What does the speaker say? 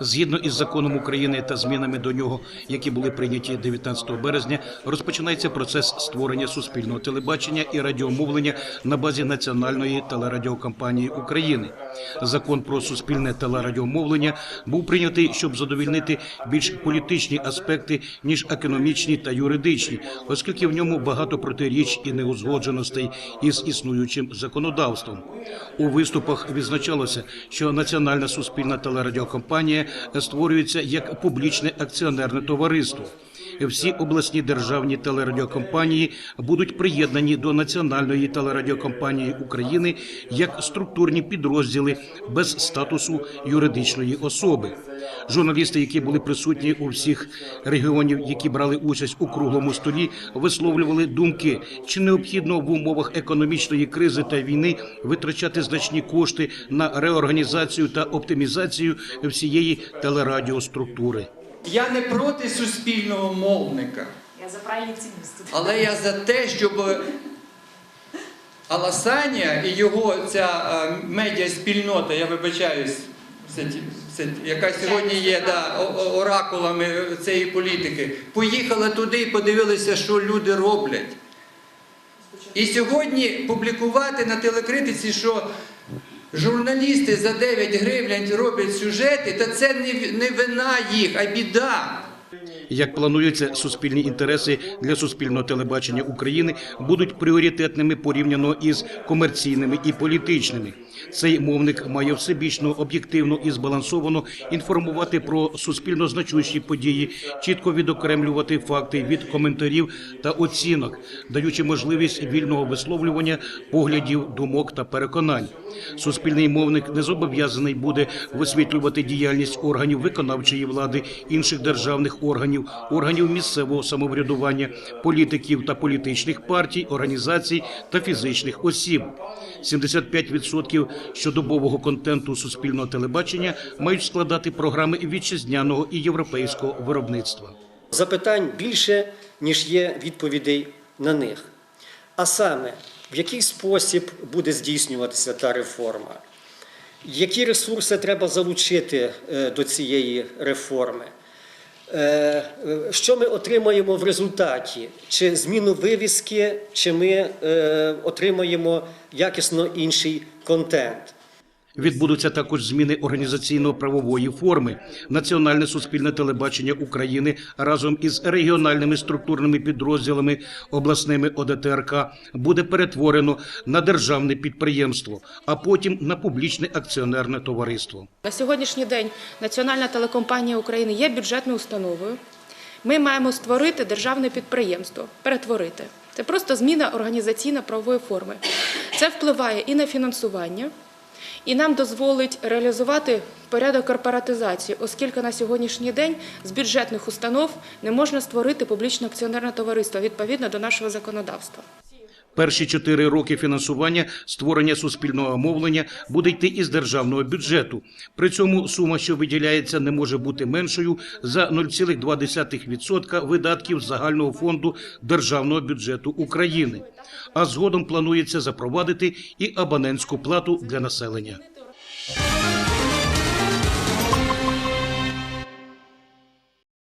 Згідно із законом України та змінами до нього, які були прийняті 19 березня, розпочинається процес створення суспільного телебачення і радіомовлення на базі Національної телерадіокомпанії України. Закон про суспільне телерадіомовлення був прийнятий, щоб задовільнити більш політичні аспекти ніж економічні та юридичні, оскільки в ньому багато протиріч і неузгодженостей із існуючим законодавством. У виступах відзначалося, що Національна суспільна телерадіокомпанія створюється як публічне акціонерне товариство. Всі обласні державні телерадіокомпанії будуть приєднані до Національної телерадіокомпанії України як структурні підрозділи без статусу юридичної особи. Журналісти, які були присутні у всіх регіонів, які брали участь у круглому столі, висловлювали думки, чи необхідно в умовах економічної кризи та війни витрачати значні кошти на реорганізацію та оптимізацію всієї телерадіоструктури. Я не проти суспільного мовника, Я за правильні цінності. але я за те, щоб Аласанія і його ця е, медіаспільнота, я вибачаюсь, яка сьогодні є да, оракулами цієї політики, поїхала туди і подивилися, що люди роблять. І сьогодні публікувати на телекритиці, що журналісти за 9 гривень роблять сюжети, та це не, вина їх, а біда. Як планується, суспільні інтереси для суспільного телебачення України будуть пріоритетними порівняно із комерційними і політичними. Цей мовник має всебічно об'єктивно і збалансовано інформувати про суспільно значущі події, чітко відокремлювати факти від коментарів та оцінок, даючи можливість вільного висловлювання поглядів, думок та переконань. Суспільний мовник не зобов'язаний буде висвітлювати діяльність органів виконавчої влади, інших державних органів, органів місцевого самоврядування, політиків та політичних партій, організацій та фізичних осіб. 75% щодобового контенту суспільного телебачення мають складати програми вітчизняного і європейського виробництва. Запитань більше, ніж є відповідей на них. А саме, в який спосіб буде здійснюватися та реформа? Які ресурси треба залучити е, до цієї реформи? Е, Що ми отримаємо в результаті? Чи зміну вивіски, чи ми е, отримаємо якісно інший контент? Відбудуться також зміни організаційно-правової форми. Національне суспільне телебачення України разом із регіональними структурними підрозділами обласними ОДТРК буде перетворено на державне підприємство, а потім на публічне акціонерне товариство. На сьогоднішній день Національна телекомпанія України є бюджетною установою. Ми маємо створити державне підприємство, перетворити. Це просто зміна організаційно-правової форми. Це впливає і на фінансування, і нам дозволить реалізувати порядок корпоратизації, оскільки на сьогоднішній день з бюджетних установ не можна створити публічне акціонерне товариство відповідно до нашого законодавства. Перші чотири роки фінансування створення суспільного мовлення буде йти із державного бюджету. При цьому сума, що виділяється, не може бути меншою за 0,2% видатків загального фонду державного бюджету України. А згодом планується запровадити і абонентську плату для населення.